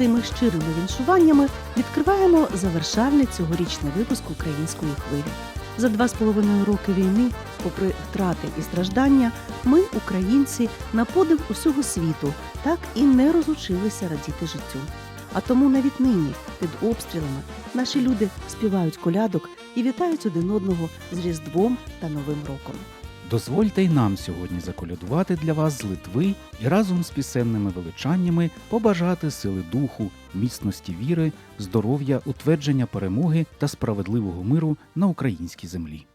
Цими щирими віншуваннями відкриваємо завершальний цьогорічний випуск української хвилі. За два з половиною роки війни, попри втрати і страждання, ми, українці, на подив усього світу, так і не розучилися радіти життю. А тому навіть нині, під обстрілами, наші люди співають колядок і вітають один одного з Різдвом та Новим роком. Дозвольте й нам сьогодні заколядувати для вас з Литви і разом з пісенними величаннями побажати сили духу, міцності віри, здоров'я, утвердження перемоги та справедливого миру на українській землі.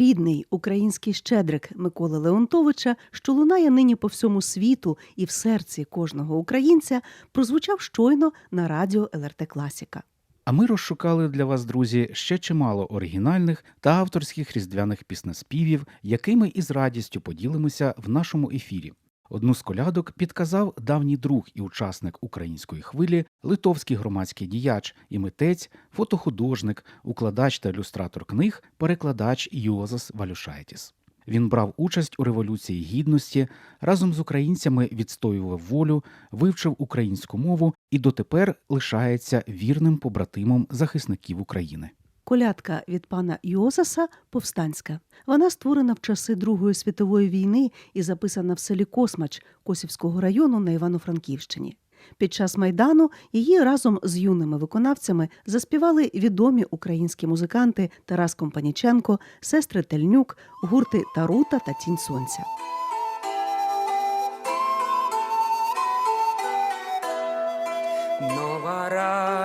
Рідний український щедрик Миколи Леонтовича, що лунає нині по всьому світу і в серці кожного українця, прозвучав щойно на радіо ЛРТ Класіка. А ми розшукали для вас, друзі, ще чимало оригінальних та авторських різдвяних піснеспівів, якими із радістю поділимося в нашому ефірі. Одну з колядок підказав давній друг і учасник української хвилі, литовський громадський діяч і митець, фотохудожник, укладач та ілюстратор книг, перекладач Йозас Валюшайтіс. Він брав участь у революції гідності, разом з українцями відстоював волю, вивчив українську мову і дотепер лишається вірним побратимом захисників України. Колядка від пана Йозаса повстанська. Вона створена в часи Другої світової війни і записана в селі Космач Косівського району на Івано-Франківщині. Під час майдану її разом з юними виконавцями заспівали відомі українські музиканти Тарас Компаніченко, сестри Тельнюк, гурти Тарута та Тінь Сонця.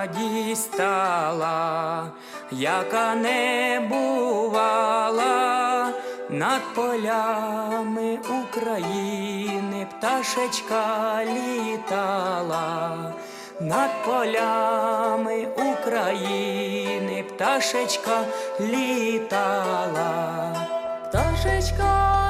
Радість стала, яка не бувала над полями України пташечка літала, над полями України пташечка літала. Пташечка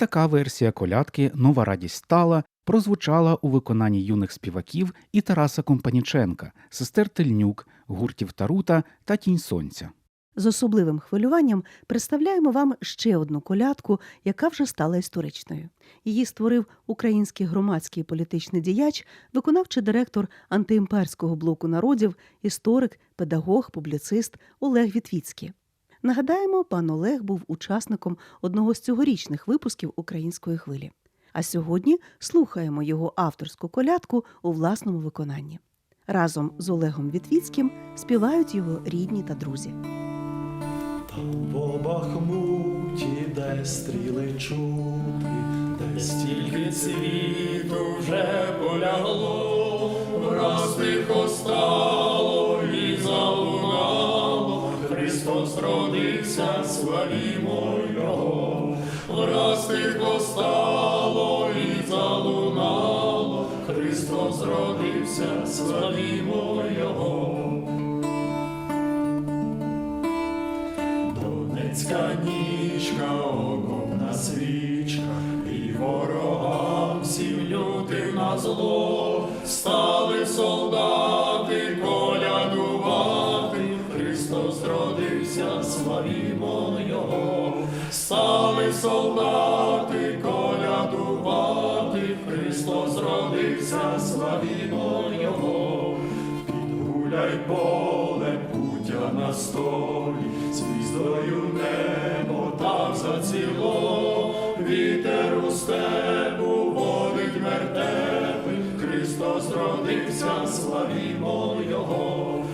така версія колядки Нова радість стала прозвучала у виконанні юних співаків і Тараса Компаніченка, сестер Тельнюк, гуртів Тарута та Тінь Сонця. З особливим хвилюванням представляємо вам ще одну колядку, яка вже стала історичною. Її створив український громадський політичний діяч, виконавчий директор антиімперського блоку народів, історик, педагог, публіцист Олег Вітвіцький. Нагадаємо, пан Олег був учасником одного з цьогорічних випусків української хвилі. А сьогодні слухаємо його авторську колядку у власному виконанні. Разом з Олегом Вітвіцьким співають його рідні та друзі. По Бахмуті, де стріли чути, де стільки цвіту вже полягло, враз тихо стало родився, славімо Його, враз тихо стало і залунало, Христос родився, славімо Його. Донецька нічка, окопна свічка, і ворогам всім лютим на зло, стали солдати колядувати, Христос родився, славімо Його. Підгуляй поле, путя на столі, звіздою небо так заціло, вітер у степу водить вертепи, Христос родився, славімо Його,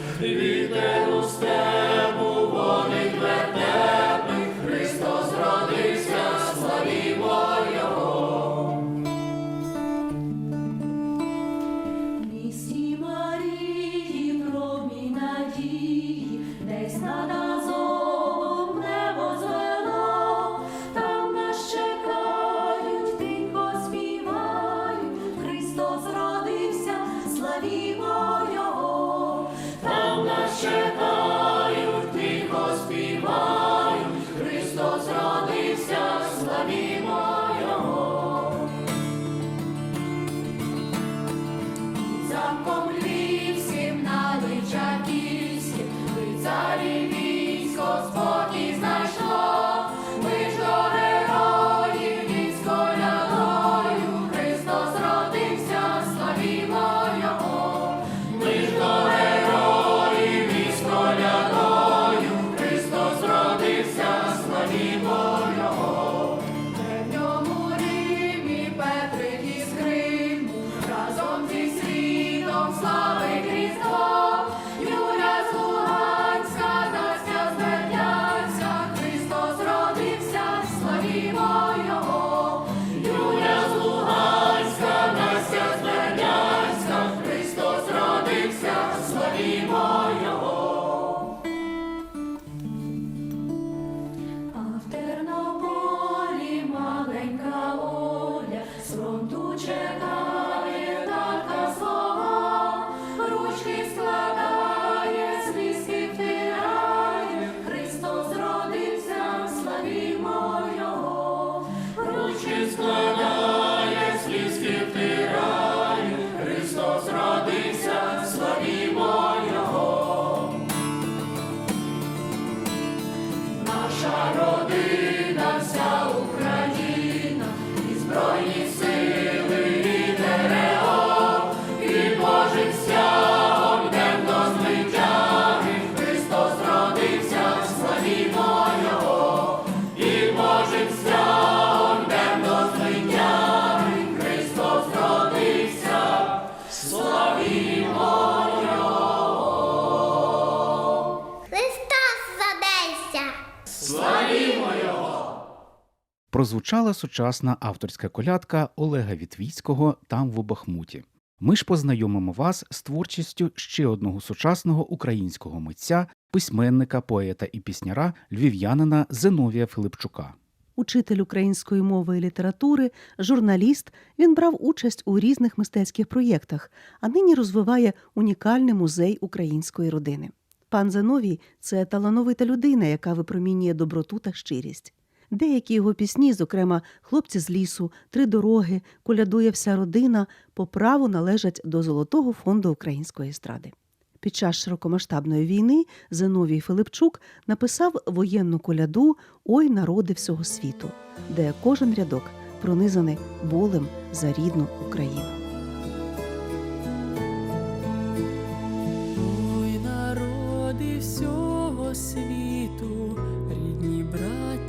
Прозвучала сучасна авторська колядка Олега Вітвіцького там в Бахмуті. Ми ж познайомимо вас з творчістю ще одного сучасного українського митця, письменника, поета і пісняра, львів'янина Зиновія Филипчука. Учитель української мови і літератури, журналіст, він брав участь у різних мистецьких проєктах, а нині розвиває унікальний музей української родини. Пан Зиновій – це талановита людина, яка випромінює доброту та щирість. Деякі його пісні, зокрема Хлопці з лісу, Три дороги, Колядує вся родина, по праву належать до Золотого фонду української естради. Під час широкомасштабної війни Зиновій Филипчук написав воєнну коляду Ой, народи всього світу, де кожен рядок пронизаний болем за рідну Україну.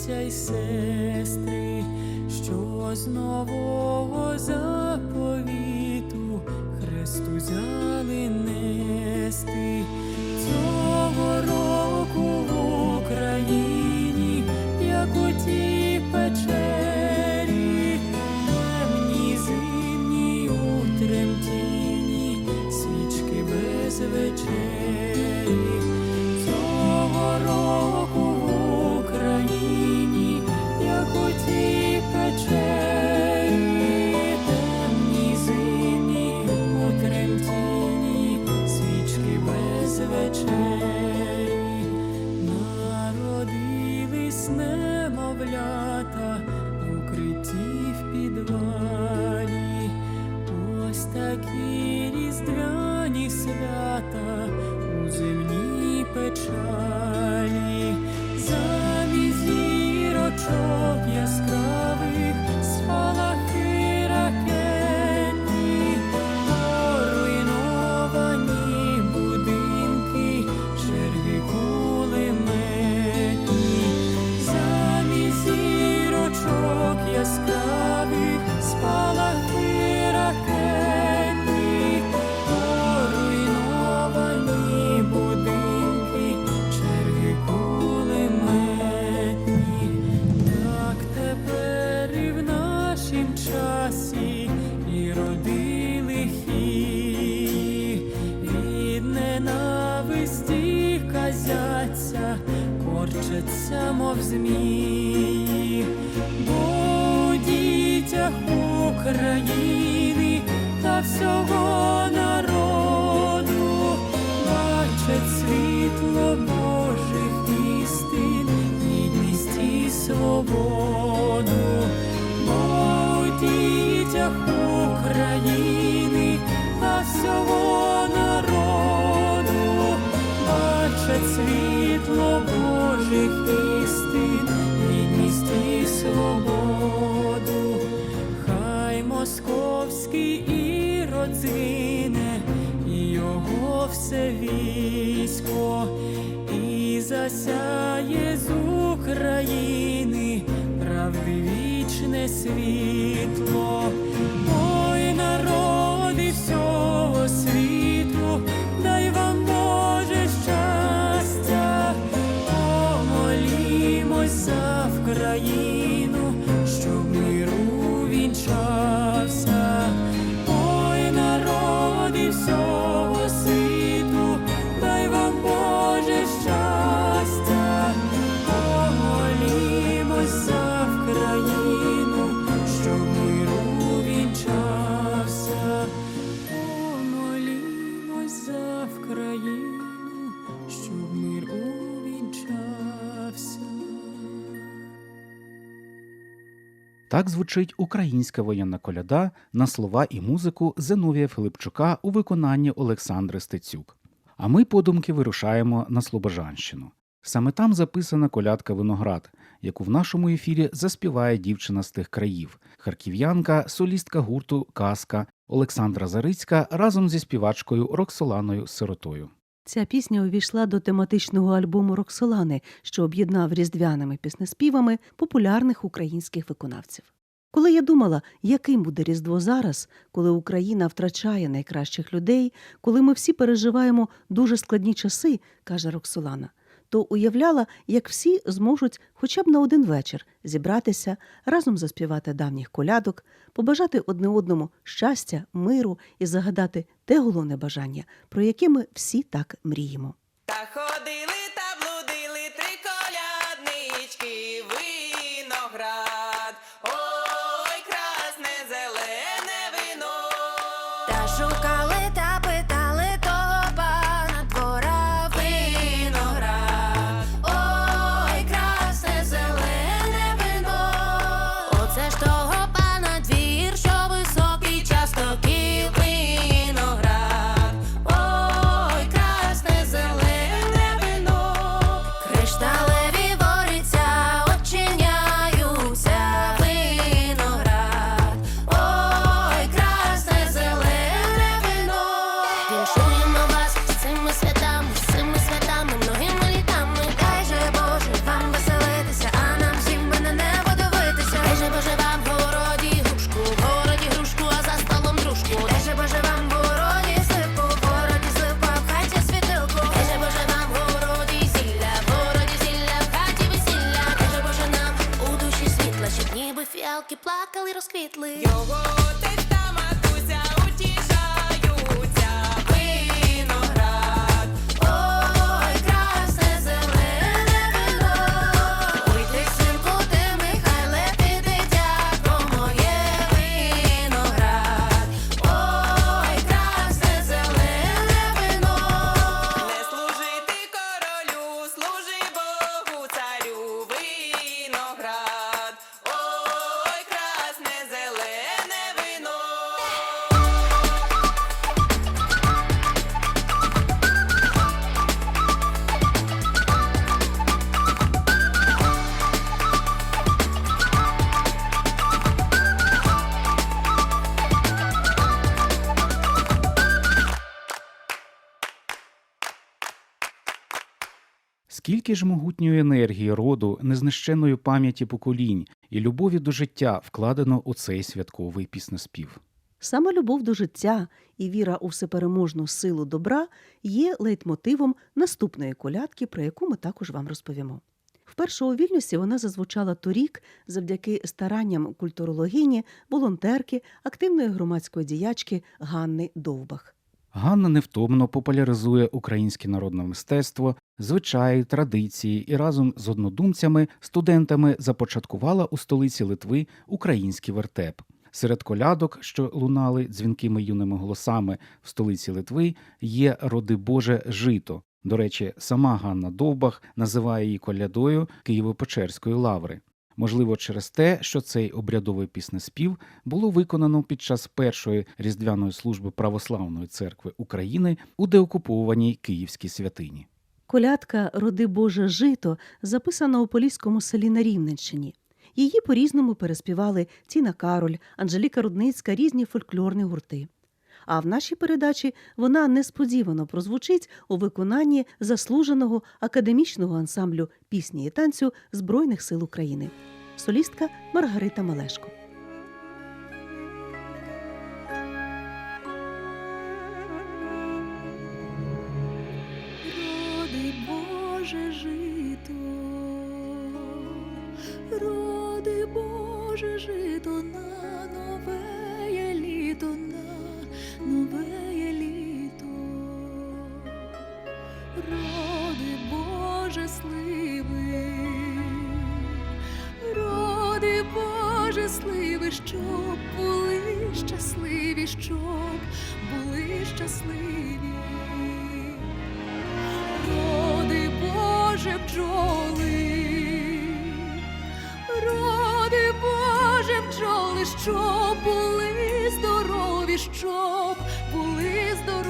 Браття й сестри, що з нового заповіту Христу взяли нести. Військо, і засяє з України правди вічне світло. Так звучить українська воєнна коляда на слова і музику Зиновія Филипчука у виконанні Олександри Стецюк. А ми подумки вирушаємо на Слобожанщину. Саме там записана колядка Виноград, яку в нашому ефірі заспіває дівчина з тих країв, харків'янка, солістка гурту Казка Олександра Зарицька разом зі співачкою Роксоланою Сиротою. Ця пісня увійшла до тематичного альбому Роксолани, що об'єднав різдвяними піснеспівами популярних українських виконавців. Коли я думала, яким буде Різдво зараз, коли Україна втрачає найкращих людей, коли ми всі переживаємо дуже складні часи, каже Роксолана, то уявляла, як всі зможуть хоча б на один вечір зібратися, разом заспівати давніх колядок, побажати одне одному щастя, миру і загадати те головне бажання, про яке ми всі так мріємо. Та ходили та блудили три коляднички, виноград, ой, красне зелене вино. Та шукали фіалки плакали, розквітли. Його Скільки ж могутньої енергії роду, незнищенної пам'яті поколінь і любові до життя вкладено у цей святковий піснеспів. Саме любов до життя і віра у всепереможну силу добра є лейтмотивом наступної колядки, про яку ми також вам розповімо. Вперше у Вільнюсі вона зазвучала торік завдяки старанням культурологині, волонтерки, активної громадської діячки Ганни Довбах. Ганна невтомно популяризує українське народне мистецтво, звичаї, традиції і разом з однодумцями, студентами започаткувала у столиці Литви український вертеп. Серед колядок, що лунали дзвінкими юними голосами в столиці Литви, є роди Боже жито. До речі, сама Ганна Довбах називає її колядою Києво-Печерської лаври. Можливо, через те, що цей обрядовий піснеспів було виконано під час першої різдвяної служби Православної церкви України у деокупованій Київській святині. Колядка Роди Боже жито записана у поліському селі на Рівненщині. Її по-різному переспівали Тіна Кароль, Анжеліка Рудницька, різні фольклорні гурти. А в нашій передачі вона несподівано прозвучить у виконанні заслуженого академічного ансамблю пісні і танцю Збройних сил України. Солістка Маргарита Малешко. Сливи, щоб були щасливі, щоб були щасливі. Роди Боже бджоли, роди Боже бджоли, щоб були здорові, щоб були здорові.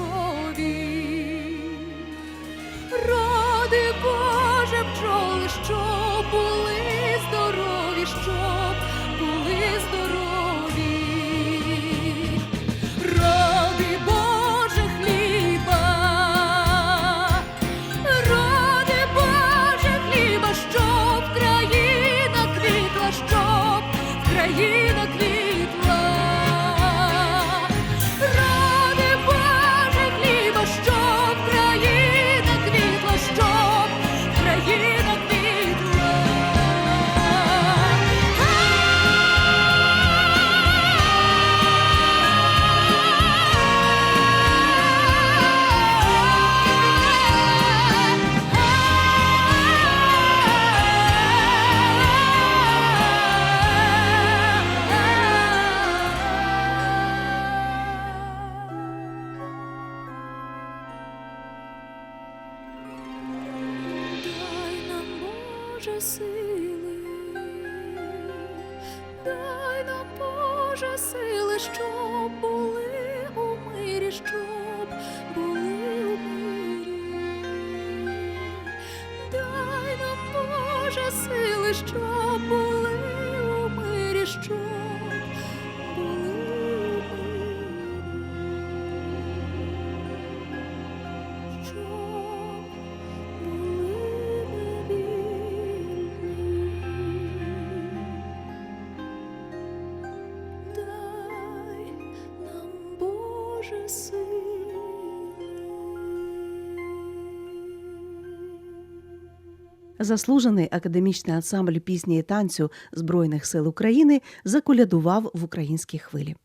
Заслужений академічний ансамбль пісні і танцю Збройних сил України заколядував в українській хвилі.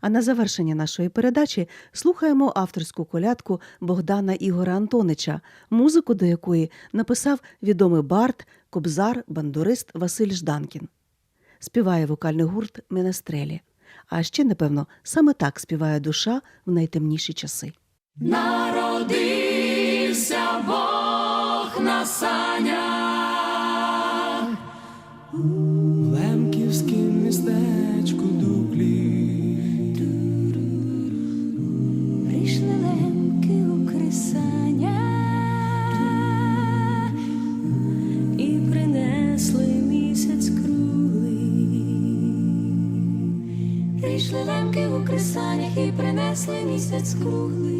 А на завершення нашої передачі слухаємо авторську колядку Богдана Ігора Антонича, музику до якої написав відомий бард, кобзар, бандурист Василь Жданкін. Співає вокальний гурт Менестрелі. А ще, напевно, саме так співає душа в найтемніші часи. На санях Лемківськім містечку Дублі. Прийшли лемки у кресання і принесли місяць круглий. Прийшли лемки у кресанях і принесли місяць круглий.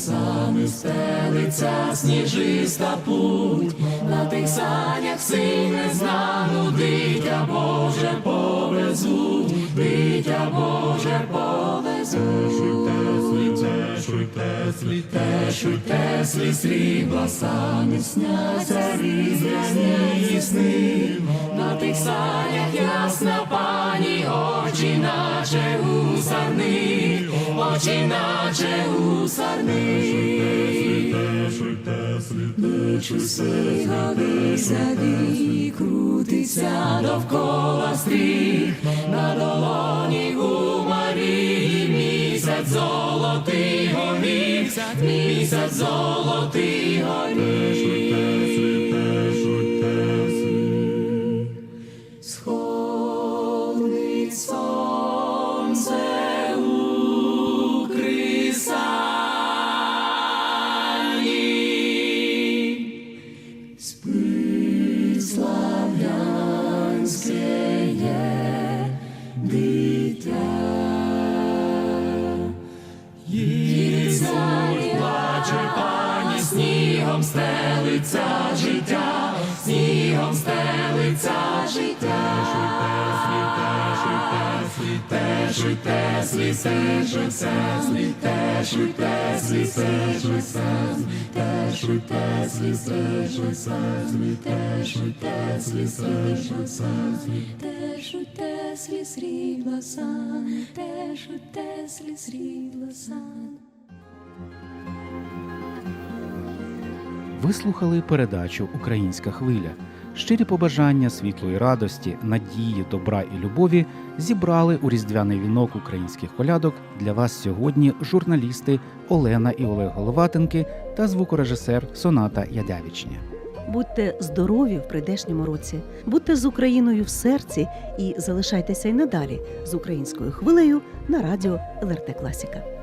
Сани стелиться сніжиста путь, на тих санях син незнану, дитя Боже повезуть, дитя Боже повезуть. Шуйте, шуйте, сліте, шуйте, слід срібла сани сняться різні сни, на тих санях ясна пані, очі наче гусарни, очі наче гусарни. Чуси годися сяді, крутиться довкола стріх, на долоні у Марії місяць золотий горіх, місяць золотий горіх. Снігом стелиться життя, снігом стелиться життя. Шуйте, шуйте, слісе, шуйте, сліте, шуйте, слісе, шуйте, сліте, шуйте, слісе, шуйте, сліте, шуйте, слісе, шуйте, Теж Теслі срібла сан, теж у Теслі срібла сан. Ви слухали передачу Українська хвиля. Щирі побажання світлої радості, надії, добра і любові зібрали у різдвяний вінок українських колядок для вас сьогодні журналісти Олена і Олег Головатенки та звукорежисер Соната Ядявічня. Будьте здорові в прийдешньому році, будьте з Україною в серці і залишайтеся й надалі з українською хвилею на радіо ЛРТ Класіка.